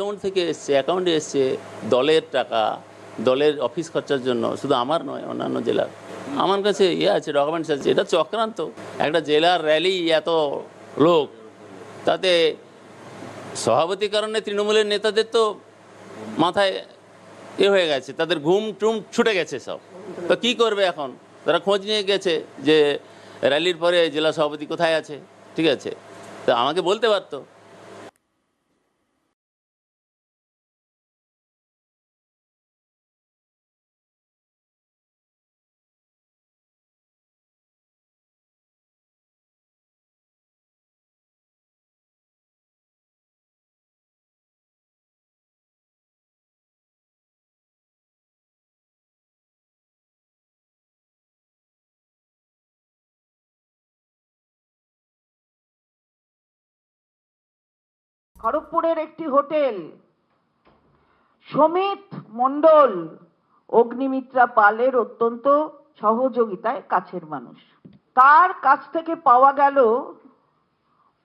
Account থেকে এসছে অ্যাকাউন্টে এসছে দলের টাকা, দলের অফিস খরচার জন্য, শুধু আমার নয়, অন্যান্য জেলার। আমার কাছে ইয়ে আছে ডকুমেন্টস আছে, এটা চক্রান্ত একটা জেলার র্যালি এত লোক, তাতে সভাপতির কারণে তৃণমূলের নেতাদের তো মাথায় এ হয়ে গেছে, তাদের ঘুম টুম ছুটে গেছে সব। তো কি করবে এখন? তারা খোঁজ নিয়ে গেছে যে র্যালির পরে জেলা সভাপতি কোথায় আছে, ঠিক আছে? তো আমাকে বলতে পারতো খড়গপুরের একটি হোটেল, সমিত মণ্ডল, অগ্নিমিত্রা পালের অত্যন্ত সহযোগিতায় কাছের মানুষ। তার কাছ থেকে পাওয়া গেল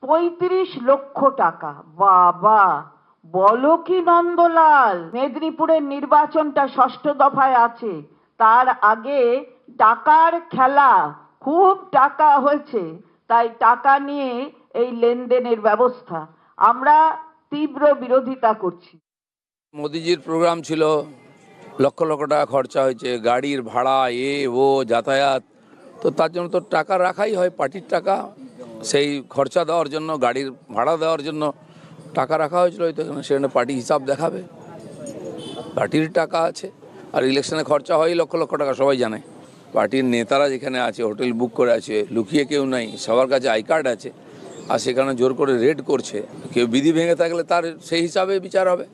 পঁয়ত্রিশ লক্ষ টাকা। বাবা, বলো কি নন্দলাল, মেদিনীপুরের নির্বাচনটা ষষ্ঠ দফায় আছে। তার আগে টাকার খেলা, খুব টাকা হয়েছে। তাই টাকা নিয়ে এই লেনদেনের ব্যবস্থা। আমরা তীব্র বিরোধিতা করছি। মোদিজির প্রোগ্রাম ছিল, লক্ষ লক্ষ টাকা খরচা হয়েছে, গাড়ির ভাড়া, এ, ও, যাতায়াত। তো তার জন্য তো টাকা রাখাই হয়, পার্টির টাকা। সেই খরচা দেওয়ার জন্য, গাড়ির ভাড়া দেওয়ার জন্য টাকা রাখা হয়েছিল, হয়তো সেখানে পার্টি হিসাব দেখাবে। পার্টির টাকা আছে, আর ইলেকশনে খরচা হয় লক্ষ লক্ষ টাকা, সবাই জানে। পার্টির নেতারা যেখানে আছে, হোটেল বুক করে আছে, লুকিয়ে কেউ নাই, সবার কাছে আই কার্ড আছে। আর সেখানে জোর করে রেড করছে, কেউ বিধি ভেঙে থাকলে তার সেই হিসাবে বিচার হবে।